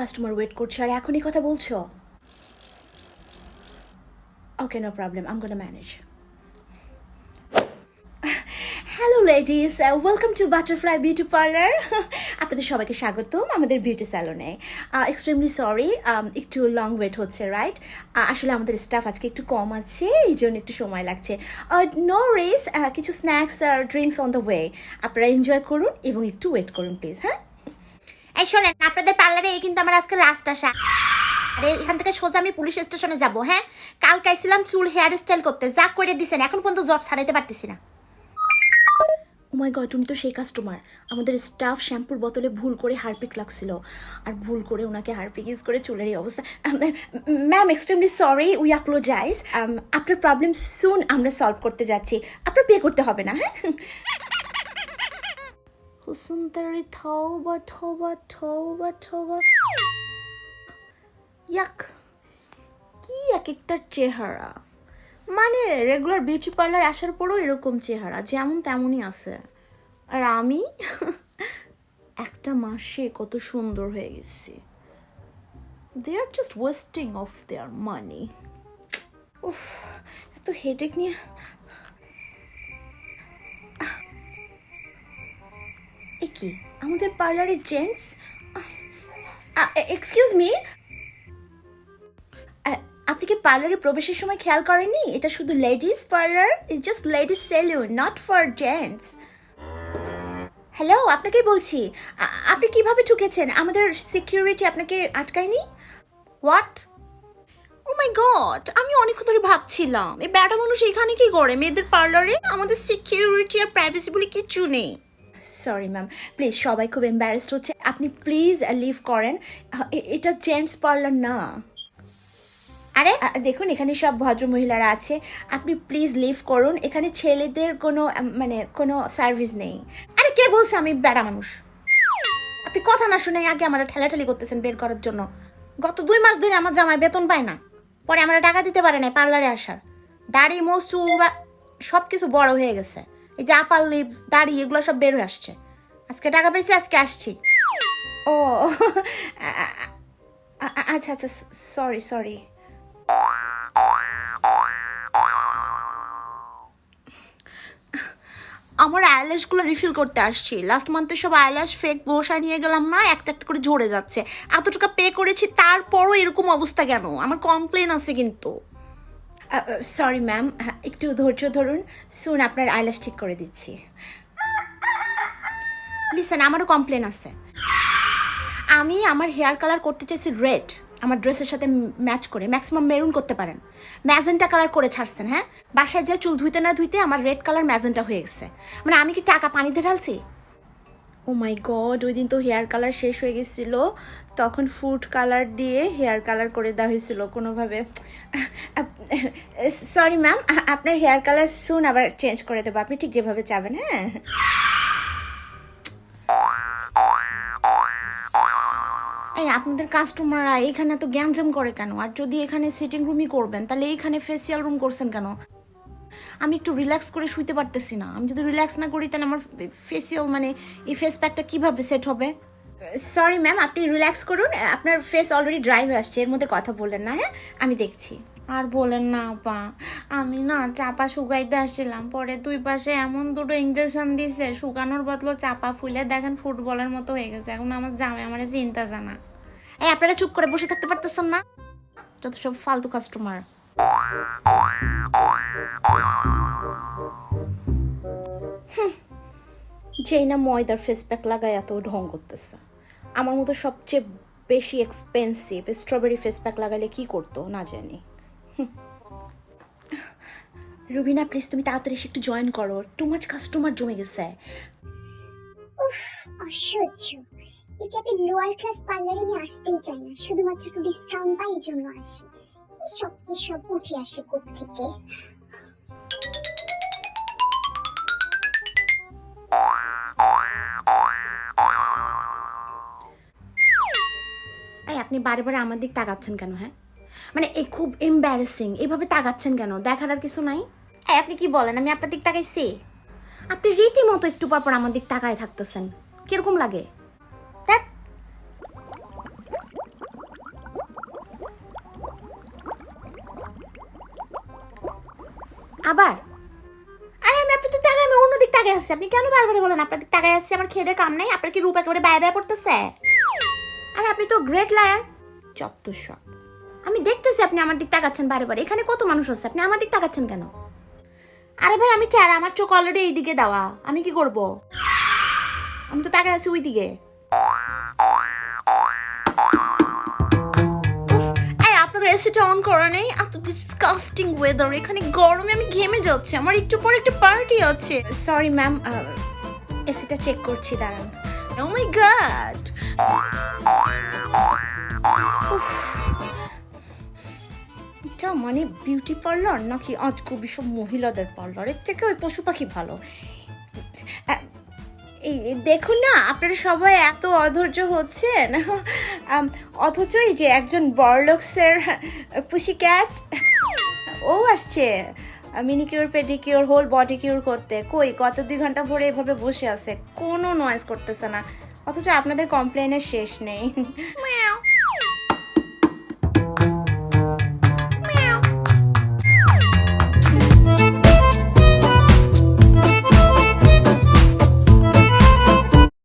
Customer wait করছে আর এখনই কথা বলছো? Okay no problem I'm gonna manage hello ladies welcome to butterfly beauty parlour আপনাদের সবাইকে স্বাগতম আমাদের বিউটি স্যালনে এক্সট্রিমলি সরি একটু লং ওয়েট হচ্ছে রাইট আসলে আমাদের স্টাফ আজকে একটু কম আছে, এই জন্য একটু সময় লাগছে। নো রেস কিছু স্ন্যাক্স আর ড্রিঙ্কস অন দ্য ওয়ে আপনারা এনজয় করুন এবং একটু ওয়েট করুন প্লিজ হ্যাঁ? এই শোনেন, আপনাদের পার্লারে এই কিন্তু আমার আজকে লাস্ট আসা। আরে এখান থেকে সোজা আমি পুলিশ স্টেশনে যাব হ্যাঁ? কাল কাইছিলাম চুল হেয়ার স্টাইল করতে, যা করে দিছেন, এখন পর্যন্ত জব ছাড়াইতে পারতেছি না। মাই গড উনি তো সেই কাস্টমার আমাদের স্টাফ শ্যাম্পুর বোতলে ভুল করে হারপিক লাগছিল। আর ভুল করে ওনাকে হারপিক ইউজ করে চুলের এই অবস্থা। Ma'am extremely sorry we apologize আপনার প্রবলেম সুন আমরা সলভ করতে যাচ্ছি। আপনার পে করতে হবে না হ্যাঁ? হুসুনতারি থৌবা থৌবা থৌবা থৌবা ইয়াক কি এক একটা চেহারা? মানে রেগুলার বিউটি পার্লার আসার পরও এরকম চেহারা, যেমন তেমনই আছে। আর আমি? একটা মাসে কত সুন্দর হয়ে গেছি। They are just wasting of their money উফ, এত হেডেক নিয়ে কি? আমাদের পার্লারের জেন্টস এক্সকিউজ মি আপনি কি পার্লারে প্রবেশের সময় খেয়াল করেননি? এটা শুধু ladies parlour is just ladies salon not for gents hello আপনাকেই বলছি আপনি কীভাবে ঠুকেছেন? আমাদের সিকিউরিটি আপনাকে আটকায়নি? হোয়াট ও মাই গড আমি অনেক ধরে ভাবছিলাম, এই ব্যাটা মানুষ এখানে কি করে? মেয়েদের পার্লারে আমাদের সিকিউরিটি আর প্রাইভেসি বলে কিচ্ছু নেই। সরি ম্যাম প্লিজ সবাই খুব এম্বারেসড হচ্ছে। আপনি প্লিজ লিভ করেন। এটা জেন্টস পার্লার না। আরে? দেখুন এখানে সব ভদ্র মহিলারা আছে। আপনি প্লিজ লিভ করুন। এখানে ছেলেদের কোনো মানে কোনো সার্ভিস নেই। আরে কে বলছে আমি? বেড়া মানুষ। আপনি কথা না শুনে আগে আমার ঠেলাঠেলি করতেছেন বের করার জন্য। গত দুই মাস ধরে আমার জামাই বেতন পায় না। পরে আমরা টাকা দিতে পারে না পার্লারে আসার। দাড়ি মোচ চুল বা সব কিছু বড় হয়ে গেছে। এই যে আপাল লিপ দাড়ি, এগুলো সব বের হয়ে আসছে। আজকে টাকা পেয়েছি, আজকে আসছি। ও আচ্ছা আচ্ছা সরি সরি আমার আইল্যাশগুলো রিফিল করতে আসছি। লাস্ট মান্থে সব আইল্যাশ ফেক বসা নিয়ে গেলাম না, একটা একটা করে ঝরে যাচ্ছে। এত টাকা পে করেছি, তারপরও এরকম অবস্থা কেন? আমার কমপ্লেন আছে কিন্তু। সরি ম্যাম একটু ধৈর্য ধরুন। শুন, আপনার আইলাস ঠিক করে দিচ্ছি। লিসেন আমারও কমপ্লেন আছে। আমি আমার হেয়ার কালার করতে চাইছি রেড আমার ড্রেসের সাথে ম্যাচ করে ম্যাক্সিমাম মেরুন করতে পারেন। ম্যাজেন্টা কালার করে ছাড়ছেন হ্যাঁ? বাসায় যে চুল ধুইতে না ধুইতে আমার রেড কালার ম্যাজেন্টা হয়ে গেছে। মানে আমি কি টাকা পানিতে ঢালছি? ও মাই গড ওই দিন তো হেয়ার কালার শেষ হয়ে গেছিল। তখন ফুড কালার দিয়ে হেয়ার কালার করে দেওয়া হয়েছিল কোনোভাবে। সরি ম্যাম আপনার হেয়ার কালার সুন আবার চেঞ্জ করে দেবো। আপনি ঠিক যেভাবে চাবেন হ্যাঁ? এই আপনাদের কাস্টমাররা এখানে তো গ্যামজাম করে কেন? আর যদি এখানে সিটিং রুমই করবেন তাহলে এইখানে ফেসিয়াল রুম করছেন কেন? আমি একটু রিল্যাক্স করে শুইতে পারতেছি না। আমি যদি রিল্যাক্স না করি তাহলে আমার ফেসিয়াল মানে এই ফেস প্যাকটা কীভাবে সেট হবে? সরি ম্যাম আপনি রিল্যাক্স করুন। আপনার ফেস অলরেডি ড্রাই হয়ে আসছে এর মধ্যে কথা বললেন না হ্যাঁ? আমি দেখছি। আর বলেন না, আপা। আমি না চাপা শুকাইতে আসছিলাম। পরে দুই পাশে এমন দুটো ইঞ্জেকশন দিছে, শুকানোর বদলো চাপা ফুলে দেখেন ফুটবলের মতো হয়ে গেছে। এখন আমার জামে আমার চিন্তা জানা। এই, আপনারা চুপ করে বসে থাকতে পারতেছেন না? যত সব ফালতু কাস্টমার যেই না ময়দার ফেস প্যাক লাগায় এত ঢং করতেছে। আমার মতো সবচেয়ে বেশি এক্সপেন্সিভ স্ট্রবেরি ফেস প্যাক লাগালে কি করতো, না জানি। রুবিনা প্লিজ তুমি তাড়াতাড়ি এসে একটু জয়েন করো। টু মাচ কাস্টমার জমে গেছে। উফ অসহ্য এই টাইপের লোয়ার ক্লাস পার্লারে আমি আসতেই চাই না। শুধুমাত্র একটু ডিসকাউন্ট পাই জন্য আসি কি সব কি সব উঠে আসে থেকে আপনি বারে বারে আমার দিক তাকাচ্ছেন কেন হ্যাঁ? মানে এই খুব এম্বারেসিং এইভাবে তাকাচ্ছেন কেন? দেখার আর কিছু নাই? হ্যাঁ আপনি কি বলেন? আমি আপনার দিক তাকাইছি। আপনি রীতিমতো একটু পর পর আমার দিক তাকায় থাকতেছেন। কীরকম লাগে? আবার? আরে আমি আপনি তো তাকাই আমি অন্য দিক তাকাই আসছি আপনি কেন বারবার বলেন আপনার দিক তাকাই আসছি আমার খেয়ে কাম নাই আপনার কি রূপ একেবারে বায় বায় পড়তেছে? আরে আপনি তো গ্রেট লায়ার চত্বর সব। আমি দেখতেছি আপনি আমার দিক তাকাচ্ছেন বারে বারে। এখানে কত মানুষ হচ্ছে আপনি আমার দিক তাকাচ্ছেন কেন? আরে ভাই, আমি টেরা আমার চোখ অলরেডি এই দিকে দেওয়া। আমি কি করব? আমি তো তাকাই আছি ওই দিকে এই, আপনাদের এসিটা অন করা নেই? আপনাদের ডিসকাস্টিং ওয়েদার এখানে গরমে আমি ঘেমে যাচ্ছি। আমার একটু পরে একটা পার্টি আছে। সরি ম্যাম এসিটা চেক করছি, দাঁড়ান। ও মাই গড এটা মানে বিউটি পার্লার নাকি আজকবি সব মহিলাদের পার্লার এর থেকে ওই পশু পাখি ভালো। দেখুন না আপনারা সবাই এত অধৈর্য হচ্ছেন। আম, অথচ এই যে একজন বড়লক্সের পুষি ক্যাট ও আসছে। Manicure pedicure whole body cure করতে। কই কত দুই ঘণ্টা ভরে এভাবে বসে আছে। কোনো নয়েজ করতেছে না। অথচ আপনাদের কমপ্লেনের শেষ নেই।